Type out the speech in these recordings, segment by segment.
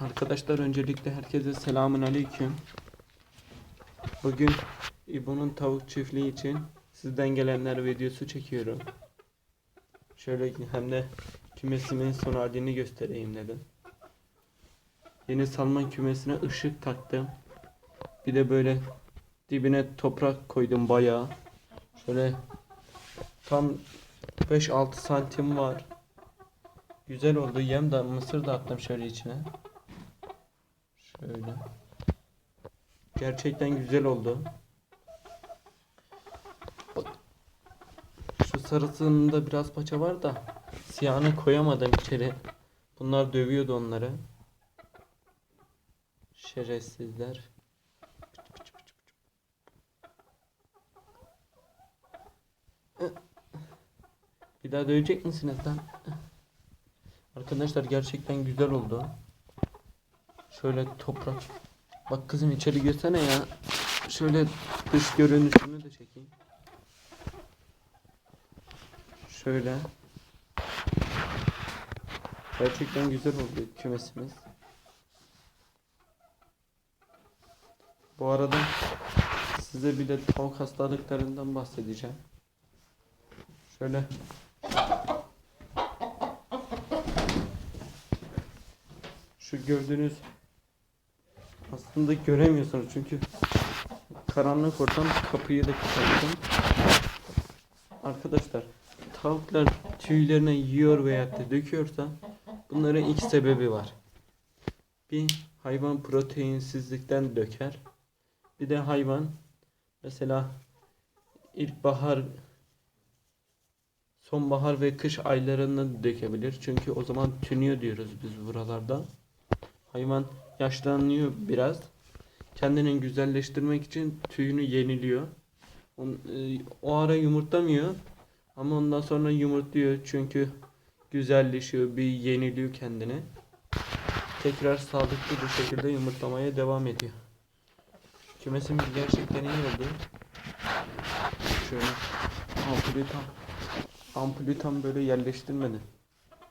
Arkadaşlar öncelikle herkese selamun aleyküm. Bugün İbo'nun tavuk çiftliği için sizden gelenler videosu çekiyorum. Şöyle hem de kümesimin son halini göstereyim dedim. Yeni salman kümesine ışık taktım. Bir de böyle dibine toprak koydum bayağı. Şöyle tam 5-6 santim var. Güzel oldu. Yem de mısır da attım şöyle içine. Şöyle. Gerçekten güzel oldu. Şu sarısında biraz paça var da siyahını koyamadım içeri. Bunlar dövüyordu onları. Şerefsizler. Bir daha dövecek misiniz lan? Arkadaşlar gerçekten güzel oldu. Şöyle toprak. Bak kızım içeri girsene ya. Şöyle dış görünüşünü de çekeyim. Şöyle. Gerçekten güzel oldu kümesimiz. Bu arada size bir de tavuk hastalıklarından bahsedeceğim. Şöyle Şu gördüğünüz aslında göremiyorsunuz çünkü karanlık ortam kapıyı da kapattım. Arkadaşlar tavuklar tüylerini yiyor veya da döküyorsa bunların iki sebebi var. Bir hayvan proteinsizlikten döker. Bir de hayvan mesela ilkbahar sonbahar ve kış aylarında dökebilir. Çünkü o zaman tünüyor diyoruz biz buralarda. Hayvan yaşlanıyor biraz. Kendini güzelleştirmek için tüyünü yeniliyor. E, O ara yumurtlamıyor. Ama ondan sonra yumurtluyor çünkü güzelleşiyor, bir yeniliyor kendini. Tekrar sağlıklı bir şekilde yumurtlamaya devam ediyor. Kümesimiz gerçekten iyi oldu. Şöyle ampulü tam ampulü tam böyle yerleştirmedim.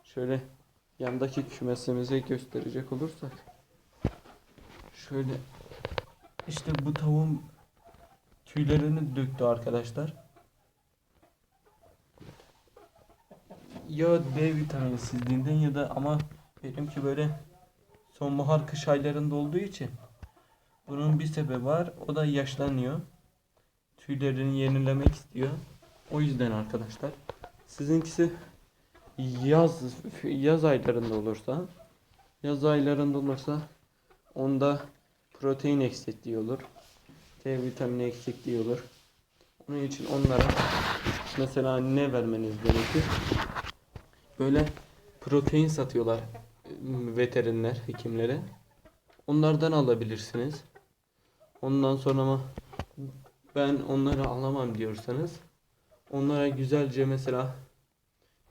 Şöyle yandaki kümesimizi gösterecek olursak şöyle işte bu tavuğun tüylerini döktü arkadaşlar. Ya D vitaminsizliğinden ya da ama benimki böyle sonbahar kış aylarında olduğu için bunun bir sebebi var. O da yaşlanıyor. Tüylerini yenilemek istiyor. O yüzden arkadaşlar. Sizinkisi yaz yaz aylarında olursa yaz aylarında olursa onda protein eksikliği olur. D vitamini eksikliği olur. Onun için onlara mesela ne vermeniz gerekir? Böyle protein satıyorlar e, veteriner hekimlere. Onlardan alabilirsiniz. Ondan sonra ama ben onları alamam diyorsanız onlara güzelce mesela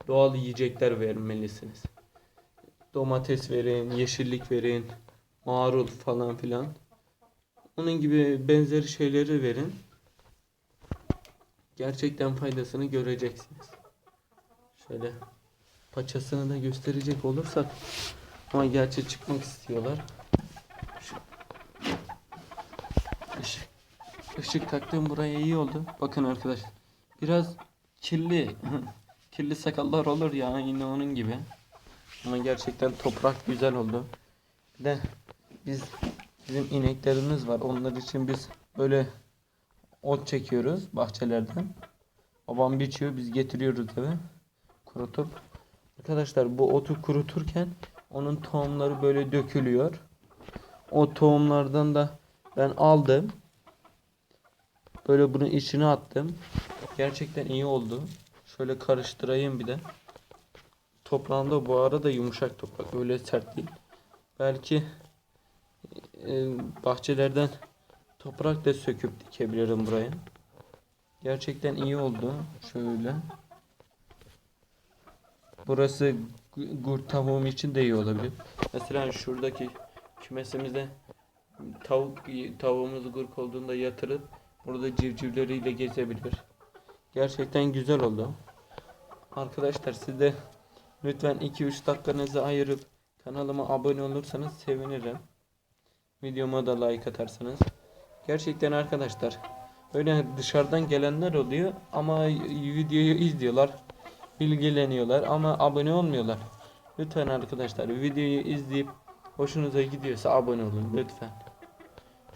doğal yiyecekler vermelisiniz. Domates verin, yeşillik verin, marul falan filan. Onun gibi benzeri şeyleri verin. Gerçekten faydasını göreceksiniz. Şöyle paçasını da gösterecek olursak ama gerçi çıkmak istiyorlar. Işık, ışık taktığım buraya iyi oldu. Bakın arkadaşlar. Biraz kirli. kirli sakallar olur ya yine onun gibi. Ama gerçekten toprak güzel oldu. Bir de biz bizim ineklerimiz var. Onlar için biz böyle ot çekiyoruz bahçelerden. Babam biçiyor biz getiriyoruz eve kurutup. Arkadaşlar bu otu kuruturken onun tohumları böyle dökülüyor. O tohumlardan da ben aldım. Böyle bunu içine attım. Gerçekten iyi oldu. Şöyle karıştırayım bir de. Toprağında bu arada yumuşak toprak. Öyle sert değil. Belki e, bahçelerden toprak da söküp dikebilirim buraya. Gerçekten iyi oldu. Şöyle. Burası gu- gurt tavuğum için de iyi olabilir. Mesela şuradaki kümesimizde tavuk tavuğumuz gurk olduğunda yatırıp burada civcivleriyle gezebilir. Gerçekten güzel oldu. Arkadaşlar siz de lütfen 2-3 dakikanızı ayırıp Kanalıma abone olursanız sevinirim. Videoma da like atarsanız. Gerçekten arkadaşlar öyle dışarıdan gelenler oluyor ama videoyu izliyorlar, bilgileniyorlar ama abone olmuyorlar. Lütfen arkadaşlar videoyu izleyip hoşunuza gidiyorsa abone olun lütfen.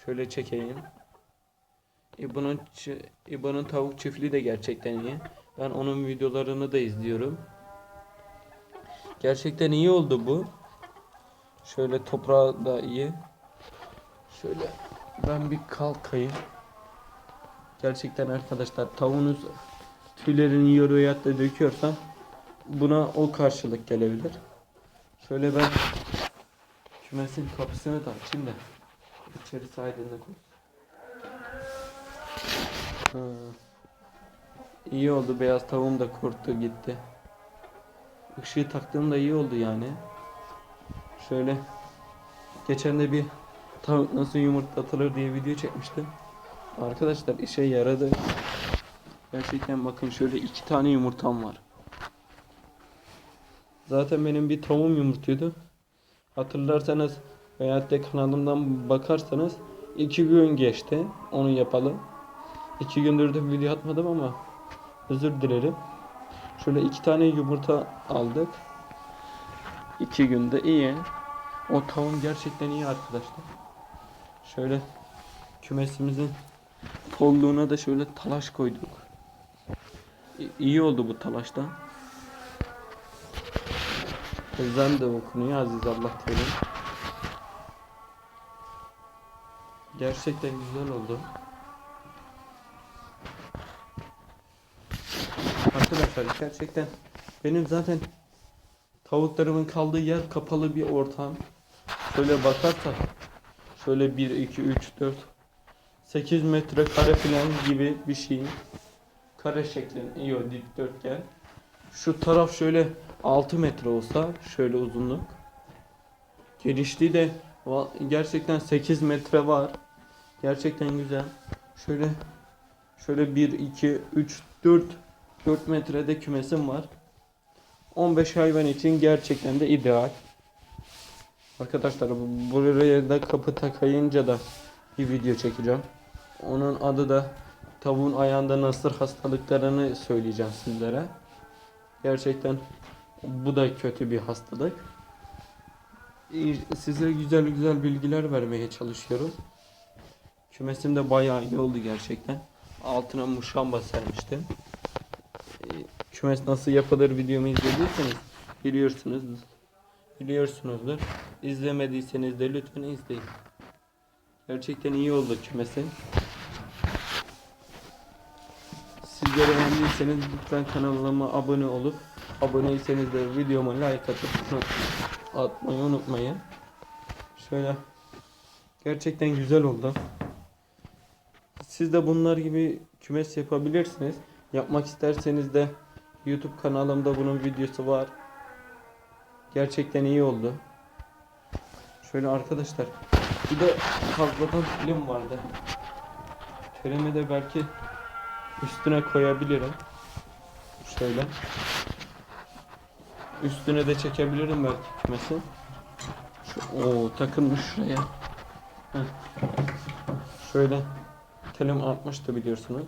Şöyle çekeyim. İbo'nun İbo'nun tavuk çiftliği de gerçekten iyi. Ben onun videolarını da izliyorum. Gerçekten iyi oldu bu. Şöyle toprağı da iyi. Şöyle ben bir kalkayım. Gerçekten arkadaşlar tavuğunuz tüylerini yoruya da döküyorsam buna o karşılık gelebilir. Şöyle ben kümesin kapısını da açayım da içerisi aydınlık olsun. Ha. İyi oldu beyaz tavuğum da korktu gitti. Işığı taktığım da iyi oldu yani. Şöyle geçen de bir tavuk nasıl yumurtlatılır diye video çekmiştim. Arkadaşlar işe yaradı. Gerçekten bakın şöyle iki tane yumurtam var. Zaten benim bir tavuğum yumurtluyordu. Hatırlarsanız veyahut da kanalımdan bakarsanız iki gün geçti onu yapalı. İki gündür de video atmadım ama özür dilerim. Şöyle iki tane yumurta aldık. İki günde iyi. O tavuğum gerçekten iyi arkadaşlar. Şöyle kümesimizin kolluğuna da şöyle talaş koyduk. İyi oldu bu talaşta. Ezan da okunuyor Aziz Allah Teala. Gerçekten güzel oldu. Arkadaşlar gerçekten benim zaten tavuklarımın kaldığı yer kapalı bir ortam. Şöyle bakarsak şöyle 1 2 3 4 8 metre kare falan gibi bir şey. Kare şeklinde yok dikdörtgen. Şu taraf şöyle 6 metre olsa şöyle uzunluk. Genişliği de gerçekten 8 metre var. Gerçekten güzel. Şöyle şöyle 1 2 3 4 4 metrede kümesim var. 15 hayvan için gerçekten de ideal. Arkadaşlar bu- buraya da kapı takayınca da bir video çekeceğim. Onun adı da tavuğun ayağında nasır hastalıklarını söyleyeceğim sizlere. Gerçekten bu da kötü bir hastalık. Size güzel güzel bilgiler vermeye çalışıyorum. Kümesim de bayağı iyi oldu gerçekten. Altına muşamba sermiştim. Kümes nasıl yapılır videomu izlediyseniz biliyorsunuz. Biliyorsunuzdur. İzlemediyseniz de lütfen izleyin. Gerçekten iyi oldu kümesin. Sizleri beğendiyseniz lütfen kanalıma abone olup aboneyseniz de videoma like atıp atmayı unutmayın. Şöyle gerçekten güzel oldu. Siz de bunlar gibi kümes yapabilirsiniz. Yapmak isterseniz de YouTube kanalımda bunun videosu var. Gerçekten iyi oldu. Şöyle arkadaşlar bir de fazladan film vardı. Filmi de belki üstüne koyabilirim. Şöyle. Üstüne de çekebilirim belki kümesi. Şu, o takılmış şuraya. Heh. Şöyle telim artmıştı biliyorsunuz.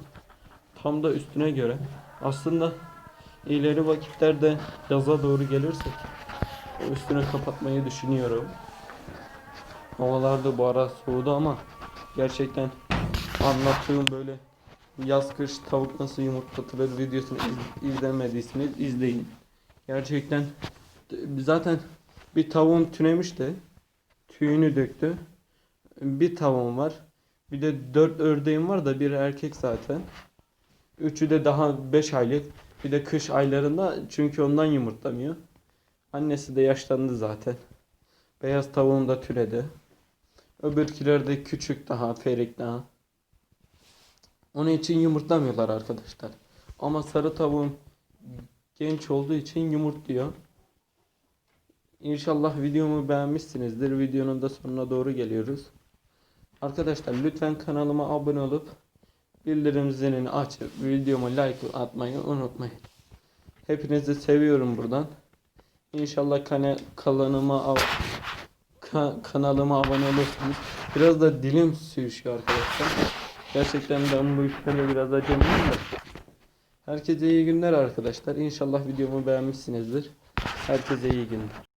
Tam da üstüne göre. Aslında ileri vakitlerde yaza doğru gelirsek üstüne kapatmayı düşünüyorum. Havalar da bu ara soğudu ama gerçekten anlattığım böyle yaz kış tavuk nasıl yumurtlatılır videosunu iz- izlemediyseniz izleyin. Gerçekten zaten bir tavuğum tünemişti. Tüyünü döktü. Bir tavuğum var. Bir de dört ördeğim var da bir erkek zaten. Üçü de daha 5 aylık. Bir de kış aylarında çünkü ondan yumurtlamıyor. Annesi de yaşlandı zaten. Beyaz tavuğum da türedi. Öbürküler de küçük daha, ferik daha. Onun için yumurtlamıyorlar arkadaşlar. Ama sarı tavuğum genç olduğu için yumurtluyor. İnşallah videomu beğenmişsinizdir. Videonun da sonuna doğru geliyoruz. Arkadaşlar lütfen kanalıma abone olup bildirim zilini açıp videoma like atmayı unutmayın. Hepinizi seviyorum buradan. İnşallah kana, kanalıma ka- kanalıma abone olursunuz. Biraz da dilim sürüşüyor arkadaşlar. Gerçekten ben bu işlerle biraz acemiyim de. Herkese iyi günler arkadaşlar. İnşallah videomu beğenmişsinizdir. Herkese iyi günler.